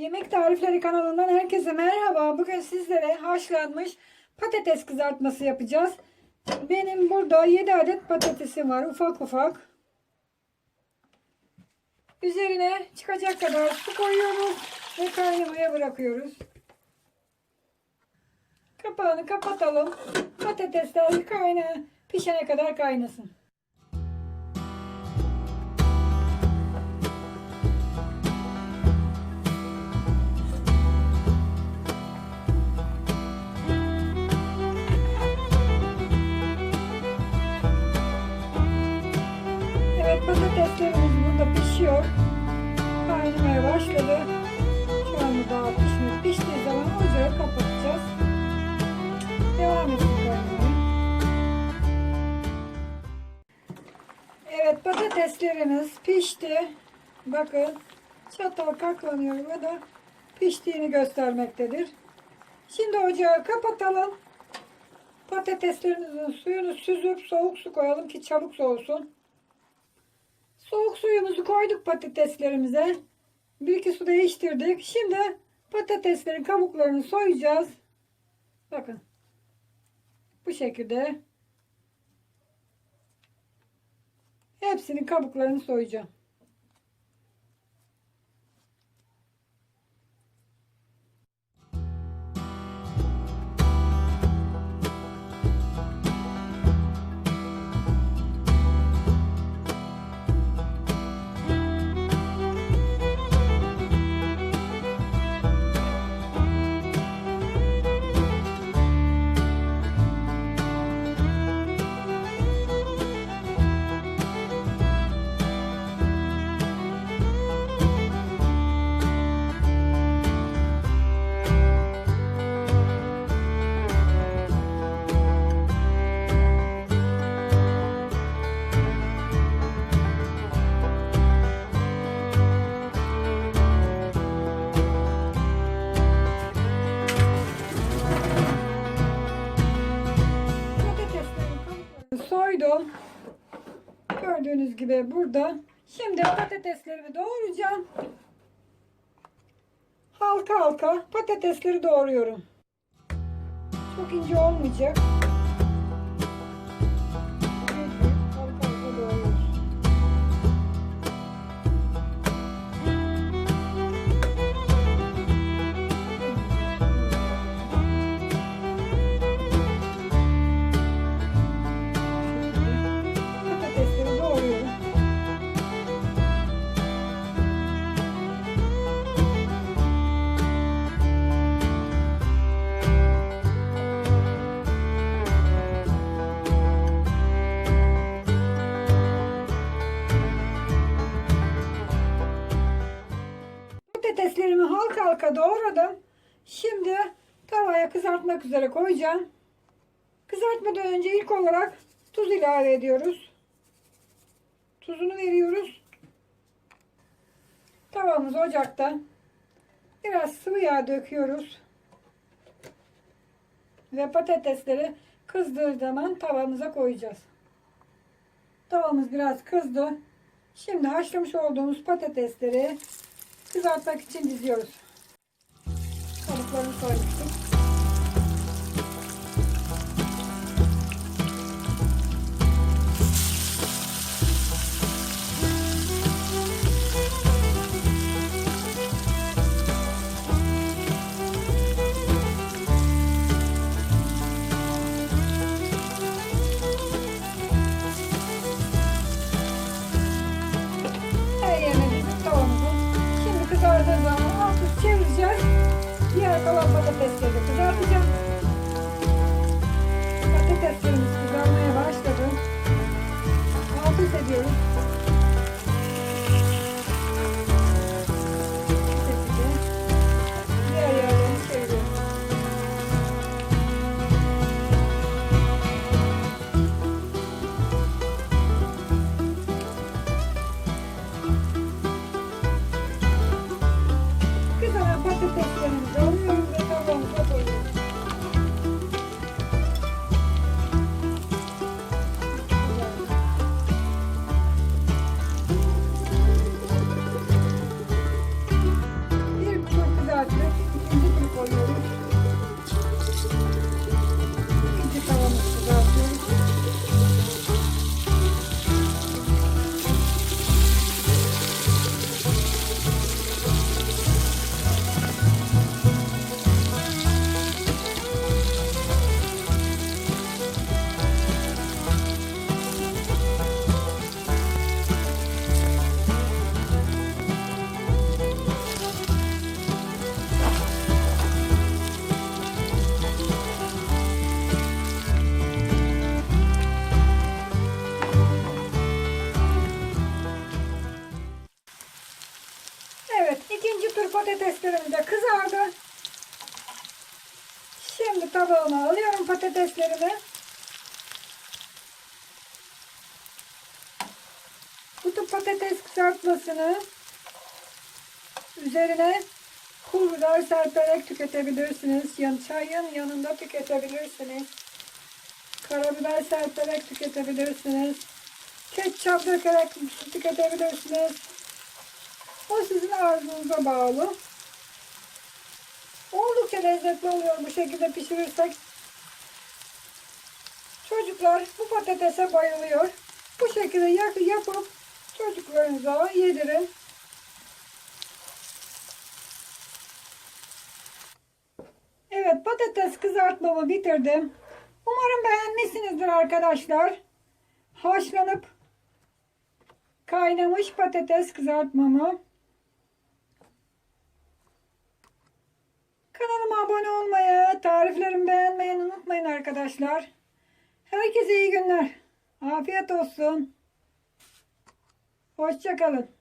Yemek Tarifleri kanalından herkese merhaba. Bugün sizlere haşlanmış patates kızartması yapacağız. Benim burada 7 adet patatesim var ufak ufak. Üzerine çıkacak kadar su koyuyoruz ve kaynamaya bırakıyoruz. Kapağını kapatalım. Patatesler kayna pişene kadar kaynasın. Kaynamaya başladı. Anda daha pişmiş. Piştiği zaman ocağı kapatacağız. Devam etsin kaynamaya. Evet patateslerimiz pişti. Bakın çatal kaklanıyor ve da piştiğini göstermektedir. Şimdi ocağı kapatalım. Patateslerimizin suyunu süzüp soğuk su koyalım ki çabuk soğusun. Soğuk suyumuzu koyduk patateslerimize. Bir iki su değiştirdik. Şimdi patateslerin kabuklarını soyacağız. Bakın. Bu şekilde. Hepsinin kabuklarını soyacağım. Gibi burada. Şimdi patateslerimi doğrayacağım. Halka halka patatesleri doğruyorum. Çok ince olmayacak. Halka doğradım. Şimdi tavaya kızartmak üzere koyacağım. Kızartmadan önce ilk olarak tuz ilave ediyoruz. Tuzunu veriyoruz. Tavamız ocakta. Biraz sıvı yağ döküyoruz. Ve patatesleri kızdığı zaman tavamıza koyacağız. Tavamız biraz kızdı. Şimdi haşlamış olduğumuz patatesleri kızartmak için diziyoruz. Kabuklarını soymuştuk. Patatesleri kızartacağım. Patateslerimiz kızarmaya başladı. Alt üst ediyoruz. Kızaran patateslerimizi patateslerimiz de kızardı. Şimdi tabağıma alıyorum patateslerimi. Kutu patates kızartmasını üzerine pul biber serperek tüketebilirsiniz. Yan, çayın yanında tüketebilirsiniz. Karabiber serperek tüketebilirsiniz. Ketçap dökerek tüketebilirsiniz. O sizin arzunuza bağlı. Oldukça lezzetli oluyor bu şekilde pişirirsek. Çocuklar bu patatese bayılıyor. Bu şekilde yap- yapıp çocuklarınıza yedirin. Evet patates kızartmamı bitirdim. Umarım beğenmişsinizdir arkadaşlar. Haşlanıp kaynamış patates kızartmamı. Kanalıma abone olmayı, tariflerimi beğenmeyi unutmayın arkadaşlar. Herkese iyi günler. Afiyet olsun. Hoşçakalın.